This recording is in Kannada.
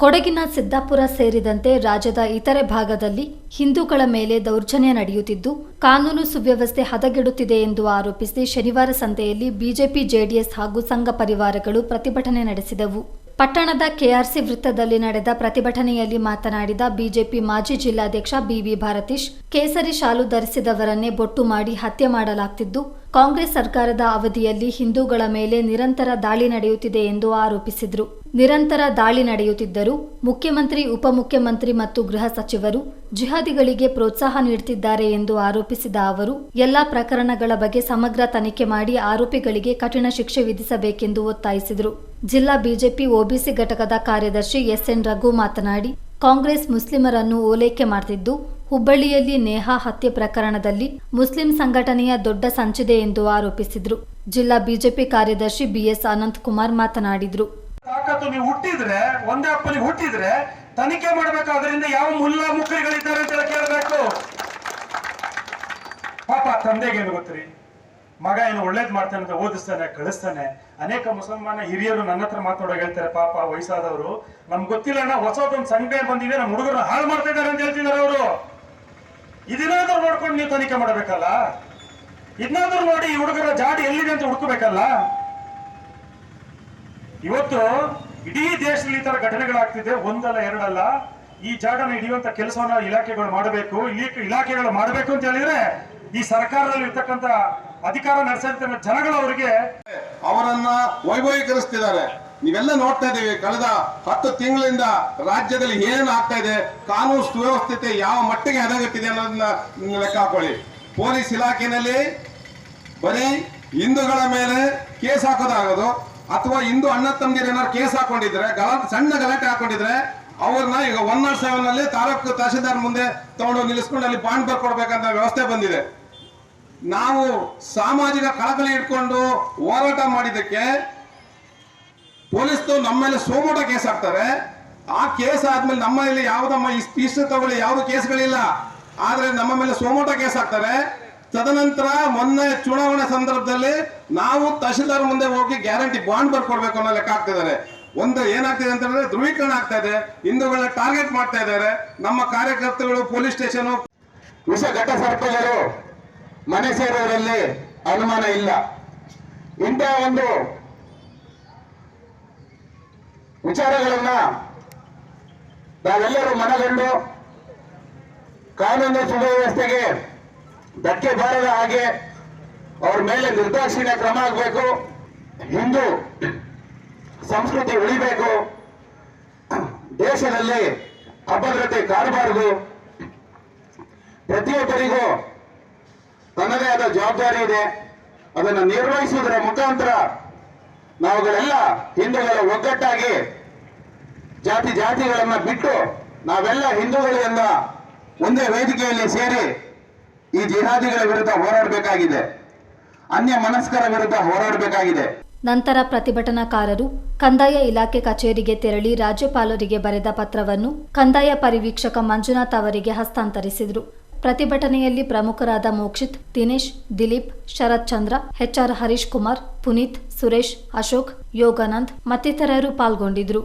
ಕೊಡಗಿನ ಸಿದ್ದಾಪುರ ಸೇರಿದಂತೆ ರಾಜ್ಯದ ಇತರೆ ಭಾಗದಲ್ಲಿ ಹಿಂದೂಗಳ ಮೇಲೆ ದೌರ್ಜನ್ಯ ನಡೆಯುತ್ತಿದ್ದು, ಕಾನೂನು ಸುವ್ಯವಸ್ಥೆ ಹದಗೆಡುತ್ತಿದೆ ಎಂದು ಆರೋಪಿಸಿ ಶನಿವಾರ ಸಂತೆಯಲ್ಲಿ ಬಿಜೆಪಿ, ಜೆಡಿಎಸ್ ಹಾಗೂ ಸಂಘ ಪರಿವಾರಗಳು ಪ್ರತಿಭಟನೆ ನಡೆಸಿದವು. ಪಟ್ಟಣದ ಕೆಆರ್ಸಿ ವೃತ್ತದಲ್ಲಿ ನಡೆದ ಪ್ರತಿಭಟನೆಯಲ್ಲಿ ಮಾತನಾಡಿದ ಬಿಜೆಪಿ ಮಾಜಿ ಜಿಲ್ಲಾಧ್ಯಕ್ಷ ಬಿವಿ ಭಾರತೀಶ್, ಕೇಸರಿ ಶಾಲು ಧರಿಸಿದವರನ್ನೇ ಬೊಟ್ಟು ಮಾಡಿ ಹತ್ಯೆ ಮಾಡಲಾಗ್ತಿದ್ದು, ಕಾಂಗ್ರೆಸ್ ಸರ್ಕಾರದ ಅವಧಿಯಲ್ಲಿ ಹಿಂದೂಗಳ ಮೇಲೆ ನಿರಂತರ ದಾಳಿ ನಡೆಯುತ್ತಿದೆ ಎಂದು ಆರೋಪಿಸಿದರು. ನಿರಂತರ ದಾಳಿ ನಡೆಯುತ್ತಿದ್ದರೂ ಮುಖ್ಯಮಂತ್ರಿ, ಉಪಮುಖ್ಯಮಂತ್ರಿ ಮತ್ತು ಗೃಹ ಸಚಿವರು ಜಿಹಾದಿಗಳಿಗೆ ಪ್ರೋತ್ಸಾಹ ನೀಡುತ್ತಿದ್ದಾರೆ ಎಂದು ಆರೋಪಿಸಿದ ಅವರು, ಎಲ್ಲಾ ಪ್ರಕರಣಗಳ ಬಗ್ಗೆ ಸಮಗ್ರ ತನಿಖೆ ಮಾಡಿ ಆರೋಪಿಗಳಿಗೆ ಕಠಿಣ ಶಿಕ್ಷೆ ವಿಧಿಸಬೇಕೆಂದು ಒತ್ತಾಯಿಸಿದರು. ಜಿಲ್ಲಾ ಬಿಜೆಪಿ, ಒಬಿಸಿ ಘಟಕದ ಕಾರ್ಯದರ್ಶಿ ಎಸ್ಎನ್ ರಘು ಮಾತನಾಡಿ, ಕಾಂಗ್ರೆಸ್ ಮುಸ್ಲಿಮರನ್ನು ಓಲೈಕೆ ಮಾಡ್ತಿದ್ದು, ಹುಬ್ಬಳ್ಳಿಯಲ್ಲಿ ನೇಹಾ ಹತ್ಯೆ ಪ್ರಕರಣದಲ್ಲಿ ಮುಸ್ಲಿಂ ಸಂಘಟನೆಯ ದೊಡ್ಡ ಸಂಚಿದೆ ಎಂದು ಆರೋಪಿಸಿದರು. ಜಿಲ್ಲಾ ಬಿಜೆಪಿ ಕಾರ್ಯದರ್ಶಿ ಬಿಎಸ್ ಅನಂತಕುಮಾರ್ ಮಾತನಾಡಿದರು. ತಾಕತ್ತು ನೀವು ಹುಟ್ಟಿದ್ರೆ, ಒಂದೇ ಅಪ್ಪನಿಗೆ ಹುಟ್ಟಿದ್ರೆ, ತನಿಖೆ ಮಾಡಬೇಕು ಅದರಿಂದ ಯಾವ ಮುಲ್ಲಾ ಮುಖರಿಗಳಿದ್ದಾರೆ ಅಂತ ಕೇಳಬೇಕು. ಪಾಪ ತಂದೆಗೆ ಏನು ಗೊತ್ತ್ರಿ? ಮಗ ಏನು ಒಳ್ಳೇದ್ ಮಾಡ್ತಾನೆ ಅಂತ ಓದಿಸ್ತಾನೆ, ಕಳಿಸ್ತಾನೆ. ಅನೇಕ ಮುಸಲ್ಮಾನ ಹಿರಿಯರು ನನ್ನ ಹತ್ರ ಮಾತಾಡೋ ಹೇಳ್ತಾರೆ, ಪಾಪ ವಯಸ್ಸಾದವರು. ನಮ್ಗೆ ಗೊತ್ತಿಲ್ಲ ಅಣ್ಣ, ಹೊಸದೊಂದು ಸಂಘಟನೆ ಬಂದಿದೆ, ನಮ್ಮ ಹುಡುಗರು ಹಾಳು ಮಾಡ್ತಾ ಇದ್ದಾರೆ ಅಂತ ಹೇಳ್ತಿದ್ದಾರೆ ಅವರು. ಇದನ್ನಾದ್ರೂ ನೋಡ್ಕೊಂಡು ನೀವು ತನಿಖೆ ಮಾಡಬೇಕಲ್ಲ? ಇದನ್ನಾದ್ರೂ ನೋಡಿ ಈ ಹುಡುಗರ ಜಾಡಿ ಎಲ್ಲಿದೆ ಅಂತ ಹುಡುಕಬೇಕಲ್ಲ? ಇವತ್ತು ಇಡೀ ದೇಶದಲ್ಲಿ ಈ ತರ ಘಟನೆಗಳಾಗ್ತಿದೆ. ಒಂದಲ್ಲ, ಎರಡಲ್ಲ. ಈ ಜಾಗನ ಹಿಡಿಯುವಂತ ಕೆಲಸವನ್ನ ಇಲಾಖೆಗಳು ಮಾಡಬೇಕು. ಇಲಾಖೆಗಳು ಮಾಡಬೇಕು ಅಂತ ಹೇಳಿದ್ರೆ ಈ ಸರ್ಕಾರದಲ್ಲಿ ಇರ್ತಕ್ಕಂತ ಅಧಿಕಾರ ನಡೆಸಿರ್ತಕ್ಕಂಥ ಜನಗಳು ಅವರಿಗೆ ಅವರನ್ನ ವೈಭವೀಕರಿಸ್ತಿದ್ದಾರೆ. ನೀವೆಲ್ಲ ನೋಡ್ತಾ ಇದ್ದೀವಿ, ಕಳೆದ ಹತ್ತು ತಿಂಗಳಿಂದ ರಾಜ್ಯದಲ್ಲಿ ಏನೇನು ಆಗ್ತಾ ಇದೆ, ಕಾನೂನು ಸುವ್ಯವಸ್ಥೆ ಯಾವ ಮಟ್ಟಿಗೆ ಹದಗೆಟ್ಟಿದೆ ಅನ್ನೋದನ್ನ ಲೆಕ್ಕ ಹಾಕೊಳ್ಳಿ. ಪೊಲೀಸ್ ಇಲಾಖೆಯಲ್ಲಿ ಬರೀ ಹಿಂದೂಗಳ ಮೇಲೆ ಕೇಸ್ ಹಾಕೋದಾಗೋದು ಅಥವಾ ಇಂದು ಅಣ್ಣ ತಮ್ಮದಿರು ಏನಾದ್ರು ಕೇಸ್ ಹಾಕೊಂಡಿದ್ರೆ ಗಲಾಟೆ ಸಣ್ಣ ಗಲಾಟೆ ಹಾಕೊಂಡಿದ್ರೆ, ಅವ್ರನ್ನ ಈಗ ಒನ್ ನಾಟ್ ಸೆವೆನ್ ಅಲ್ಲಿ ತಾಲೂಕು ತಹಶೀಲ್ದಾರ್ ಮುಂದೆ ತಗೊಂಡು ನಿಲ್ಲಿಸ್ಕೊಂಡು ಅಲ್ಲಿ ಬಾಂಡ್ ಬರ್ಕೊಡ್ಬೇಕಂತ ವ್ಯವಸ್ಥೆ ಬಂದಿದೆ. ನಾವು ಸಾಮಾಜಿಕ ಕಳಕಳಿ ಇಟ್ಕೊಂಡು ಹೋರಾಟ ಮಾಡಿದ್ದಕ್ಕೆ ಪೊಲೀಸ್ ನಮ್ಮ ಮೇಲೆ ಸೋಮೋಟ ಕೇಸ್ ಹಾಕ್ತಾರೆ. ಆ ಕೇಸ್ ಆದ್ಮೇಲೆ ನಮ್ಮ ಮೇಲೆ ಯಾವ್ದಮ್ಮ ಇಷ್ಟು ತಗೊಳ್ಳಿ, ಯಾವ್ದು ಕೇಸ್ಗಳಿಲ್ಲ. ಆದ್ರೆ ನಮ್ಮ ಮೇಲೆ ಸೋಮೋಟ ಕೇಸ್ ಹಾಕ್ತಾರೆ. ತದನಂತರ ಮೊನ್ನೆ ಚುನಾವಣೆ ಸಂದರ್ಭದಲ್ಲಿ ನಾವು ತಹಶೀಲ್ದಾರ್ ಮುಂದೆ ಹೋಗಿ ಗ್ಯಾರಂಟಿ ಬಾಂಡ್ ಬರ್ಕೊಡ್ಬೇಕು ಅನ್ನೋ ಲೆಕ್ಕ ಹಾಕ್ತಿದ್ದಾರೆ. ಒಂದು ಏನಾಗ್ತಿದೆ ಅಂತಂದ್ರೆ ಧ್ರುವೀಕರಣ ಆಗ್ತಾ ಇದೆ. ಹಿಂದೂಗಳನ್ನ ಟಾರ್ಗೆಟ್ ಮಾಡ್ತಾ ಇದ್ದಾರೆ. ನಮ್ಮ ಕಾರ್ಯಕರ್ತರು ಪೊಲೀಸ್ ಸ್ಟೇಷನ್. ವಿಷ ಘಟ ಸರ್ಪಗಳು ಮನೆ ಸೇರುವುದರಲ್ಲಿ ಅನುಮಾನ ಇಲ್ಲ. ಇಂತಹ ಒಂದು ವಿಚಾರಗಳನ್ನ ನಾವೆಲ್ಲರೂ ಮನಗಂಡು ಕಾನೂನು ಸುವ್ಯವಸ್ಥೆಗೆ ಧಕ್ಕೆ ಬಾರದ ಹಾಗೆ ಅವ್ರ ಮೇಲೆ ನಿರ್ದಾಕ್ಷಿಣ್ಯ ಕ್ರಮ ಆಗಬೇಕು. ಹಿಂದೂ ಸಂಸ್ಕೃತಿ ಉಳಿಬೇಕು. ದೇಶದಲ್ಲಿ ಅಭದ್ರತೆ ಕಾಡಬಾರದು. ಪ್ರತಿಯೊಬ್ಬರಿಗೂ ತನ್ನದೇ ಆದ ಜವಾಬ್ದಾರಿ ಇದೆ. ಅದನ್ನು ನಿರ್ವಹಿಸುವುದರ ಮುಖಾಂತರ ನಾವುಗಳೆಲ್ಲ ಹಿಂದೂಗಳ ಒಗ್ಗಟ್ಟಾಗಿ ಜಾತಿ ಜಾತಿಗಳನ್ನ ಬಿಟ್ಟು ನಾವೆಲ್ಲ ಹಿಂದೂಗಳಿಂದ ಒಂದೇ ವೇದಿಕೆಯಲ್ಲಿ ಸೇರಿ ಈ ಜಿಹಾದಿಗಳ ವಿರುದ್ಧ ಹೋರಾಡಬೇಕಾಗಿದೆ. ಅನ್ಯ ಮನಸ್ಕರ ವಿರುದ್ಧ ಹೋರಾಡಬೇಕಾಗಿದೆ. ನಂತರ ಪ್ರತಿಭಟನಾಕಾರರು ಕಂದಾಯ ಇಲಾಖೆ ಕಚೇರಿಗೆ ತೆರಳಿ ರಾಜ್ಯಪಾಲರಿಗೆ ಬರೆದ ಪತ್ರವನ್ನು ಕಂದಾಯ ಪರಿವೀಕ್ಷಕ ಮಂಜುನಾಥ್ ಅವರಿಗೆ ಹಸ್ತಾಂತರಿಸಿದರು. ಪ್ರತಿಭಟನೆಯಲ್ಲಿ ಪ್ರಮುಖರಾದ ಮೋಕ್ಷಿತ್, ದಿನೇಶ್, ದಿಲೀಪ್, ಶರತ್ ಚಂದ್ರ ಎಚ್ಆರ್ ಹರೀಶ್ ಕುಮಾರ್, ಪುನೀತ್, ಸುರೇಶ್, ಅಶೋಕ್, ಯೋಗಾನಂದ್ ಮತ್ತಿತರರು ಪಾಲ್ಗೊಂಡಿದ್ರು